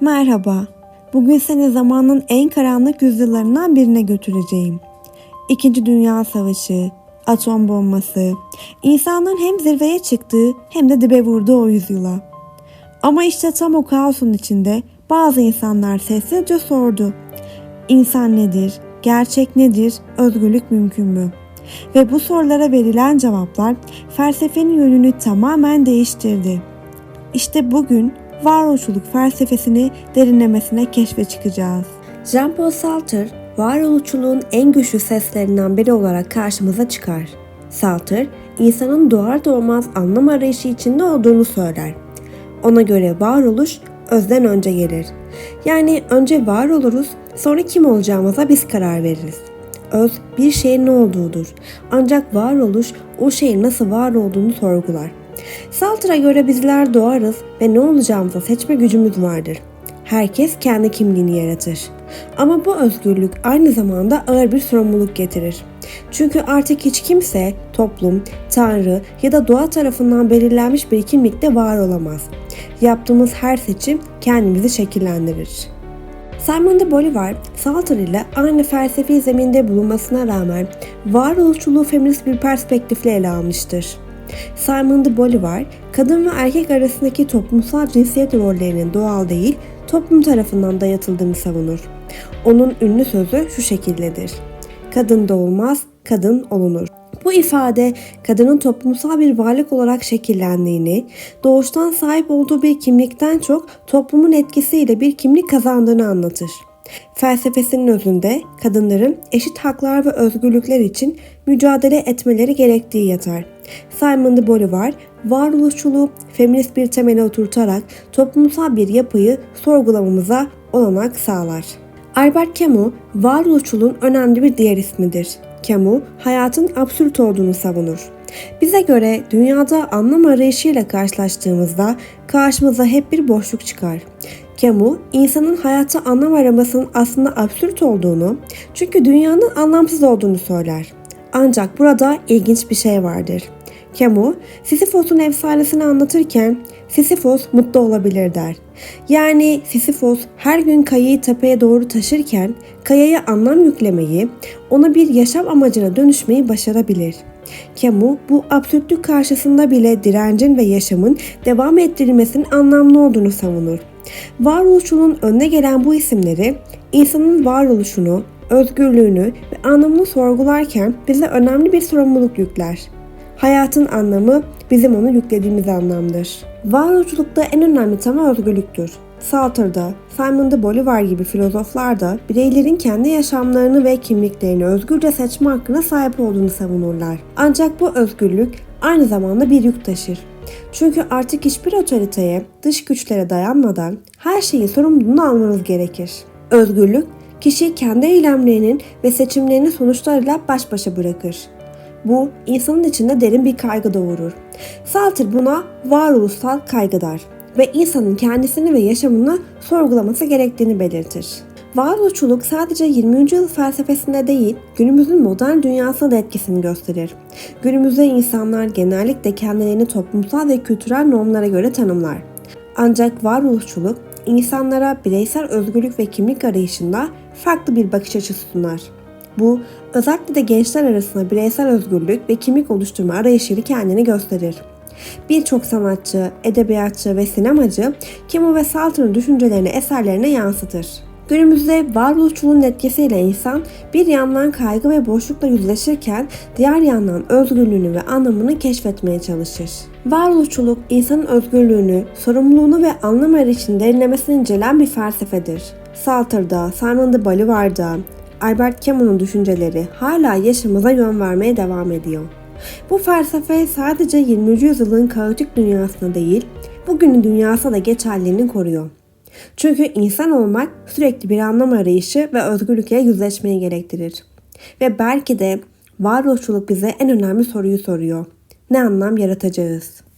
Merhaba. Bugün seni zamanın en karanlık yüzyıllarından birine götüreceğim. İkinci Dünya Savaşı, atom bombası, insanların hem zirveye çıktığı hem de dibe vurduğu o yüzyıla. Ama işte tam o kaosun içinde bazı insanlar sessizce sordu. İnsan nedir? Gerçek nedir? Özgürlük mümkün mü? Ve bu sorulara verilen cevaplar felsefenin yönünü tamamen değiştirdi. İşte bugün varoluşçuluk felsefesini derinlemesine keşfe çıkacağız. Jean-Paul Sartre, varoluşçuluğun en güçlü seslerinden biri olarak karşımıza çıkar. Sartre, insanın doğar doğmaz anlam arayışı içinde olduğunu söyler. Ona göre varoluş özden önce gelir. Yani önce var oluruz, sonra kim olacağımıza biz karar veririz. Öz bir şeyin ne olduğudur. Ancak varoluş o şeyin nasıl var olduğunu sorgular. Sartre'a göre bizler doğarız ve ne olacağımıza seçme gücümüz vardır. Herkes kendi kimliğini yaratır. Ama bu özgürlük aynı zamanda ağır bir sorumluluk getirir. Çünkü artık hiç kimse toplum, tanrı ya da doğa tarafından belirlenmiş bir kimlikte var olamaz. Yaptığımız her seçim kendimizi şekillendirir. Simon de Bolivar, Sartre ile aynı felsefi zeminde bulunmasına rağmen varoluşçuluğu feminist bir perspektifle ele almıştır. Simon de Bolivar, kadın ve erkek arasındaki toplumsal cinsiyet rollerinin doğal değil, toplum tarafından dayatıldığını savunur. Onun ünlü sözü şu şekildedir. Kadın doğulmaz, kadın olunur. Bu ifade kadının toplumsal bir varlık olarak şekillendiğini, doğuştan sahip olduğu bir kimlikten çok toplumun etkisiyle bir kimlik kazandığını anlatır. Felsefesinin özünde kadınların eşit haklar ve özgürlükler için mücadele etmeleri gerektiği yatar. Simon de Bolivar, varoluşçuluğu feminist bir temele oturtarak toplumsal bir yapıyı sorgulamamıza olanak sağlar. Albert Camus, varoluşçuluğun önemli bir diğer ismidir. Camus, hayatın absürt olduğunu savunur. Bize göre dünyada anlam arayışıyla karşılaştığımızda karşımıza hep bir boşluk çıkar. Camus, insanın hayatta anlam aramasının aslında absürt olduğunu, çünkü dünyanın anlamsız olduğunu söyler. Ancak burada ilginç bir şey vardır. Camus, Sisyphos'un efsanesini anlatırken Sisyphos mutlu olabilir der. Yani Sisyphos her gün kayayı tepeye doğru taşırken kayaya anlam yüklemeyi, ona bir yaşam amacına dönüşmeyi başarabilir. Camus bu absürtlük karşısında bile direncin ve yaşamın devam ettirilmesinin anlamlı olduğunu savunur. Varoluşçuluğun önüne gelen bu isimleri insanın varoluşunu, özgürlüğünü ve anlamını sorgularken bize önemli bir sorumluluk yükler. Hayatın anlamı bizim onu yüklediğimiz anlamdır. Varoluşçulukta en önemli tema özgürlüktür. Sartre'da, Simon de Bolivar gibi filozoflar da bireylerin kendi yaşamlarını ve kimliklerini özgürce seçme hakkına sahip olduğunu savunurlar. Ancak bu özgürlük aynı zamanda bir yük taşır. Çünkü artık hiçbir otoriteye, dış güçlere dayanmadan her şeyi sorumluluğunu almanız gerekir. Özgürlük, kişiyi kendi eylemlerinin ve seçimlerinin sonuçlarıyla baş başa bırakır. Bu insanın içinde derin bir kaygı doğurur. Sartre buna varoluşsal kaygı der ve insanın kendisini ve yaşamını sorgulaması gerektiğini belirtir. Varoluşçuluk sadece 20. yüzyıl felsefesinde değil, günümüzün modern dünyasına da etkisini gösterir. Günümüzde insanlar genellikle kendilerini toplumsal ve kültürel normlara göre tanımlar. Ancak varoluşçuluk insanlara bireysel özgürlük ve kimlik arayışında farklı bir bakış açısı sunar. Bu özellikle de gençler arasında bireysel özgürlük ve kimlik oluşturma arayışıyla kendini gösterir. Birçok sanatçı, edebiyatçı ve sinemacı Camus ve Sartre'ın düşüncelerini eserlerine yansıtır. Günümüzde varoluşçuluğun etkisiyle insan bir yandan kaygı ve boşlukla yüzleşirken diğer yandan özgürlüğünü ve anlamını keşfetmeye çalışır. Varoluşçuluk insanın özgürlüğünü, sorumluluğunu ve anlam arayışını derinlemesine incelen bir felsefedir. Sartre'da, Simon de Bolivar'da, Albert Camus'un düşünceleri hala yaşamıza yön vermeye devam ediyor. Bu felsefe sadece 20. yüzyılın kaotik dünyasına değil, bugünün dünyasına da geçerliliğini koruyor. Çünkü insan olmak sürekli bir anlam arayışı ve özgürlükle yüzleşmeyi gerektirir. Ve belki de varoluşçuluk bize en önemli soruyu soruyor. Ne anlam yaratacağız?